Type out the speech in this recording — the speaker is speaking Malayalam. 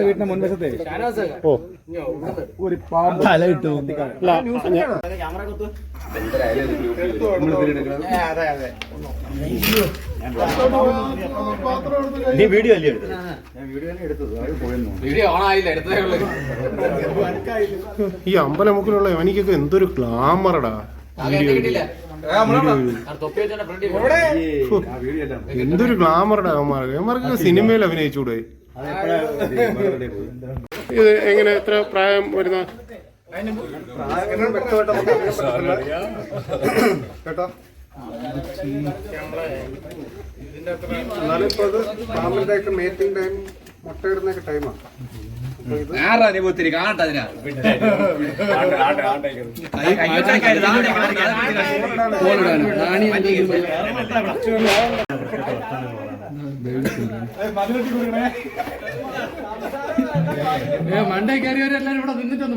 വീട്ടിന്റെ മുൻവശത്തെ. ഓ. ഒരു പാമ്പ് തല ഇട്ടു. അല്ല ഞാൻ- നീ വീഡിയോ അല്ലേ എടുത്തത്? ഈ അമ്പലമുക്കിലുള്ള എനിക്കൊക്കെ എന്തൊരു ക്ലാമറടാ എന്തൊരു ഗ്ലാമറടാ അവന്മാർക്ക് അവന്മാർക്ക് സിനിമയിൽ അഭിനയിച്ചൂടെ. ഇത് എങ്ങനെ എത്ര പ്രായം വരുന്ന? കേട്ടോ എന്നാലും ഇപ്പൊ അത് ഒക്കെ മേറ്റിംഗ് ടൈം മുട്ടയിടുന്നൊക്കെ ടൈമാണ് മണ്ടേ കയറിയവരെല്ലാരും ഇവിടെ നിന്നിട്ടൊന്ന്